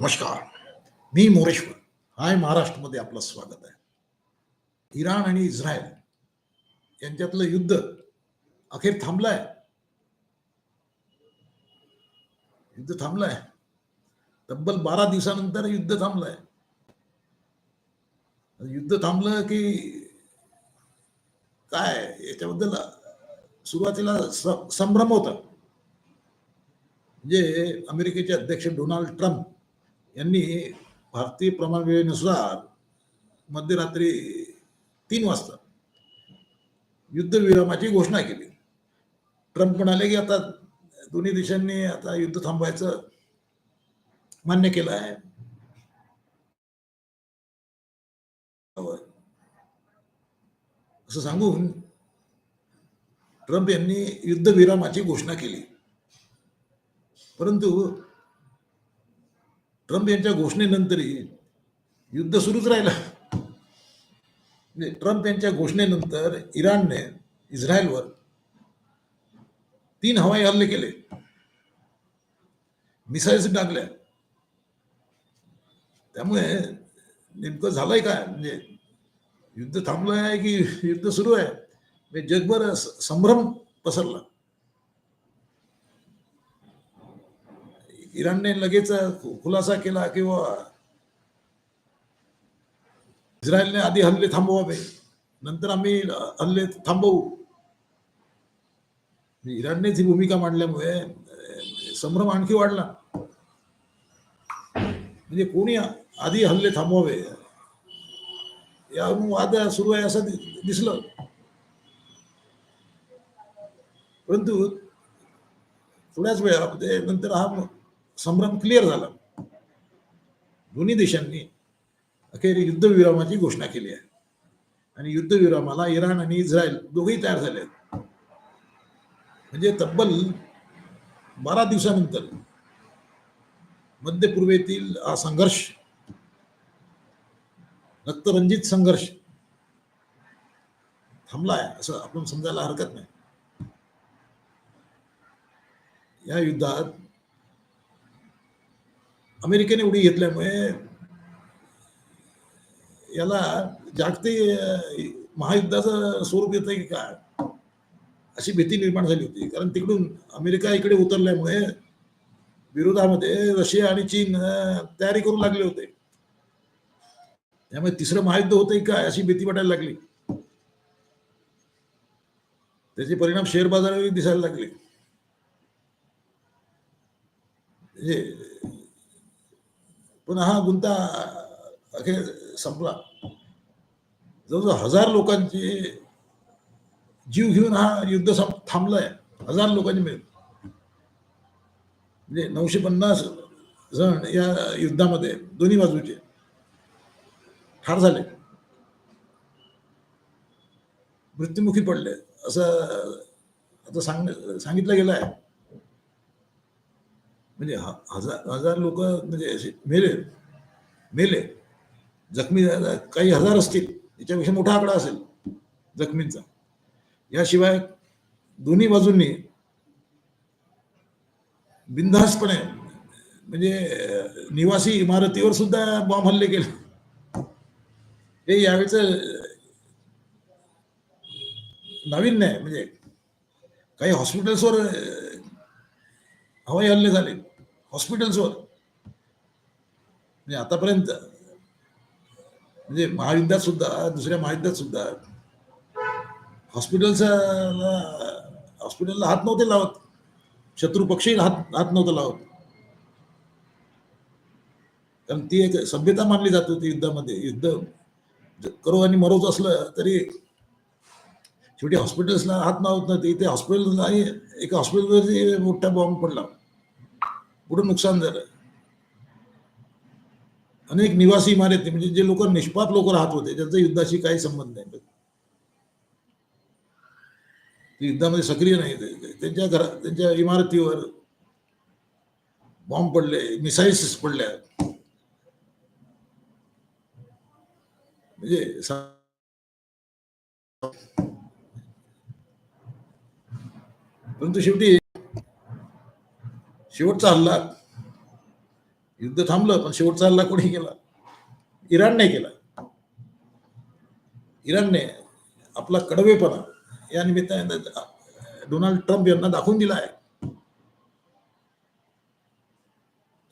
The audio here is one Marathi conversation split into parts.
नमस्कार. मी मोरेश्वर. हाय महाराष्ट्रमध्ये आपलं स्वागत आहे. इराण आणि इस्रायल यांच्यातलं युद्ध अखेर थांबलंय. युद्ध थांबलंय. तब्बल बारा दिवसानंतर युद्ध थांबलंय. युद्ध थांबलं की काय याच्याबद्दल सुरुवातीला संभ्रम होता. म्हणजे अमेरिकेचे अध्यक्ष डोनाल्ड ट्रम्प यांनी भारतीय प्रमाण वेळेनुसार मध्यरात्री तीन वाजता युद्धविरामाची घोषणा केली. ट्रम्प म्हणाले की आता दोन्ही देशांनी आता युद्ध थांबवायचं मान्य केलं आहे. असं सांगून ट्रम्प यांनी युद्धविरामाची घोषणा केली. परंतु ट्रम्प यांच्या घोषणेनंतरही युद्ध सुरूच राहिलं. म्हणजे ट्रम्प यांच्या घोषणेनंतर इराणने इस्रायलवर तीन हवाई हल्ले केले. मिसाईल्स टाकल्या त्यामुळे नेमकं झालंय काय? म्हणजे युद्ध थांबलं आहे की युद्ध सुरू आहे? म्हणजे जगभर संभ्रम पसरला. इराणने लगेच खुलासा केला किंवा इस्रायलने आधी हल्ले थांबवावे नंतर आम्ही हल्ले थांबवू. इराणनेच ही भूमिका मांडल्यामुळे संभ्रम आणखी वाढला. म्हणजे कोणी आधी हल्ले थांबवावे? यावरून वाद सुरू आहे असं दिसलं. परंतु थोड्याच वेळामध्ये नंतर हा संभ्रम क्लिअर झाला. दोन्ही देशांनी अखेर युद्धविरामाची घोषणा केली आहे. आणि युद्धविरामाला इराण आणि इस्रायल दोघेही तयार झाले आहेत. म्हणजे तब्बल बारा दिवसानंतर मध्य पूर्वेतील हा संघर्ष रक्तरंजित संघर्ष थांबलाय असं आपण समजायला हरकत नाही. या युद्धात अमेरिकेने उडी घेतल्यामुळे याला जागतिक महायुद्धाचं स्वरूप येतं की काय? अशी भीती निर्माण झाली होती. कारण तिकडून अमेरिका इकडे उतरल्यामुळे विरोधामध्ये रशिया आणि चीन तयारी करू लागले होते. त्यामुळे तिसरं महायुद्ध होते काय अशी भीती वाटायला लागली. त्याचे परिणाम शेअर बाजारावर दिसायला लागले. म्हणजे पण हा गुंता अखेर संपला. जवळजवळ हजार लोकांचे जीव घेऊन हा युद्ध थांबलाय. हजार लोकांनी मिळून. म्हणजे नऊशे पन्नास जण या युद्धामध्ये दोन्ही बाजूचे ठार झाले. मृत्युमुखी पडले. असं आता सांग सांगितलं गेलं आहे म्हणजे ह- हजार हजार लोक म्हणजे असे मेले मेले. जखमी काही हजार असतील याच्यापेक्षा मोठा आकडा असेल जखमींचा. याशिवाय दोन्ही बाजूंनी बिनधास्तपणे म्हणजे निवासी इमारतीवर सुद्धा बॉम्ब हल्ले केले. हे यावेळेच नवीन नाही म्हणजे काही हॉस्पिटल्सवर हवाई हल्ले झाले. हॉस्पिटल्सवर. म्हणजे आतापर्यंत म्हणजे महायुद्धात सुद्धा दुसऱ्या महायुद्धात सुद्धा हॉस्पिटलचा हॉस्पिटलला हात नव्हते लावत. शत्रू पक्षही हात हात नव्हता लावत. कारण ती एक सभ्यता मानली जात होती युद्धामध्ये. युद्ध करू करो आणि मरोच असलं तरी शेवटी हॉस्पिटल्सला हात लावत नव्हते. इथे हॉस्पिटल एका हॉस्पिटलवर मोठा बॉम्ब पडला. कुठं नुकसान झालं? अनेक निवासी इमारती म्हणजे जे लोक निष्पाप लोक राहत होते त्यांचा युद्धाशी काही संबंध नाही. युद्धामध्ये सक्रिय नाही त्यांच्या घरा त्यांच्या इमारतीवर बॉम्ब पडले मिसाईल्स पडल्या. म्हणजे परंतु शेवटी शेवटचा हल्ला युद्ध थांबलं पण शेवटचा हल्ला कोणी केला इराणने केला. इराणने आपला कडवेपणा या निमित्ताने डोनाल्ड ट्रम्प यांना दाखवून दिला आहे.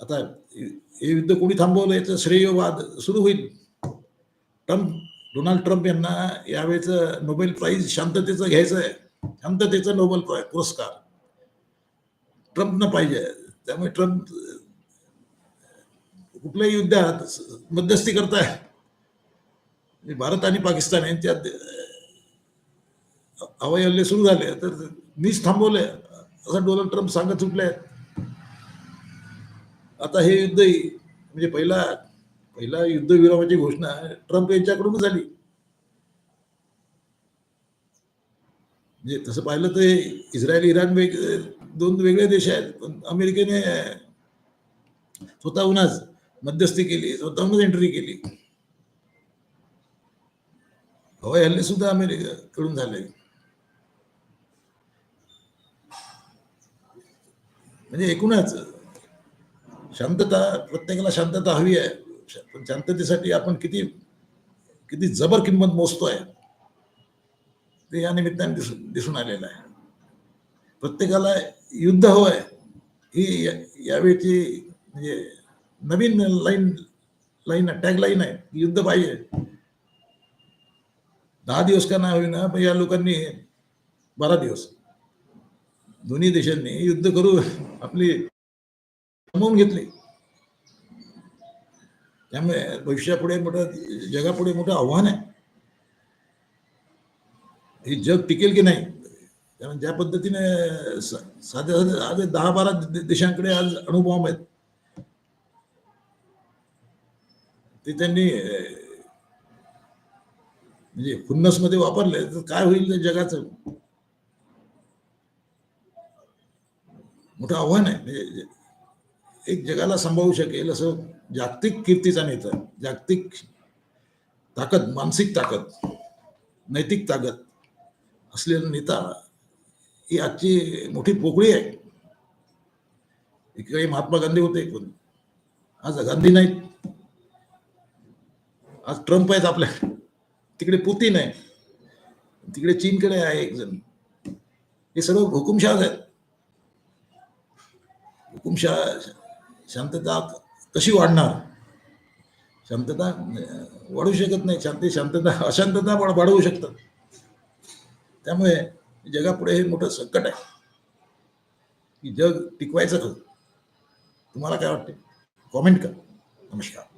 आता हे युद्ध कोणी थांबवलं याचं श्रेयवाद सुरू होईल. ट्रम्प डोनाल्ड ट्रम्प यांना यावेळेचं नोबेल प्राईज शांततेचं घ्यायचं आहे. शांततेचा नोबेल प्राईज पुरस्कार. ट्रम्पनं पाहिजे. त्यामुळे ट्रम्प कुठल्याही युद्धात मध्यस्थी करताय. म्हणजे भारत आणि पाकिस्तान यांच्यात हवाई हल्ले सुरू झाले. तर मीच थांबवले. असं डोनाल्ड ट्रम्प सांगत सुटले. आता हे युद्ध म्हणजे पहिला पहिला युद्धविरामाची घोषणा ट्रम्प यांच्याकडूनच झाली. म्हणजे तसं पाहिलं तर इस्रायल इराण दोन वेगळे देश आहेत पण अमेरिकेने स्वतःहूनच मध्यस्थी केली स्वतःहूनच एंट्री केली. हवाई हल्ले सुद्धा अमेरिकेकडून झाले. म्हणजे एकूणच शांतता प्रत्येकाला शांतता हवी आहे. पण शांततेसाठी आपण किती किती जबर किंमत मोजतोय ते या निमित्ताने दिसून दिसून आलेलं आहे. प्रत्येकाला युद्ध हवंय. ही यावेळीची म्हणजे नवीन लाईन लाईन टॅग लाईन आहे. युद्ध पाहिजे. दहा दिवस का नाही होईना पण या लोकांनी बारा दिवस. दोन्ही देशांनी युद्ध करू आपली कमवून घेतली. त्यामुळे भविष्यापुढे मोठं जगापुढे मोठं आव्हान आहे. हे जग टिकेल की नाही? कारण ज्या पद्धतीने साध्या साध्या आज दहा बारा देशांकडे आज अणुबॉम्ब आहेत. ते त्यांनी म्हणजे खुन्नसमध्ये वापरले तर काय होईल जगाचं? मोठं आव्हान आहे. म्हणजे एक जगाला सांभाळू शकेल असं जागतिक कीर्तीचा नेता जागतिक ताकद मानसिक ताकद नैतिक ताकद असलेला नेता ही आजची मोठी पोकळी आहे. एकीकडे महात्मा गांधी होते एकूण. आज गांधी नाहीत. आज ट्रम्प आहेत आपल्या. तिकडे पुतीन आहे. तिकडे चीनकडे आहे एक जण. हे सर्व हुकुमशाह आहेत. हुकुमशाह शांतता कशी वाढणार? शांतता वाढू शकत नाही. शांती शांतता अशांतता पण वाढवू शकतात. त्यामुळे जगापुढे हे मोठं संकट आहे. की जग टिकवायचं कसं तुम्हाला काय वाटते कॉमेंट करा. नमस्कार.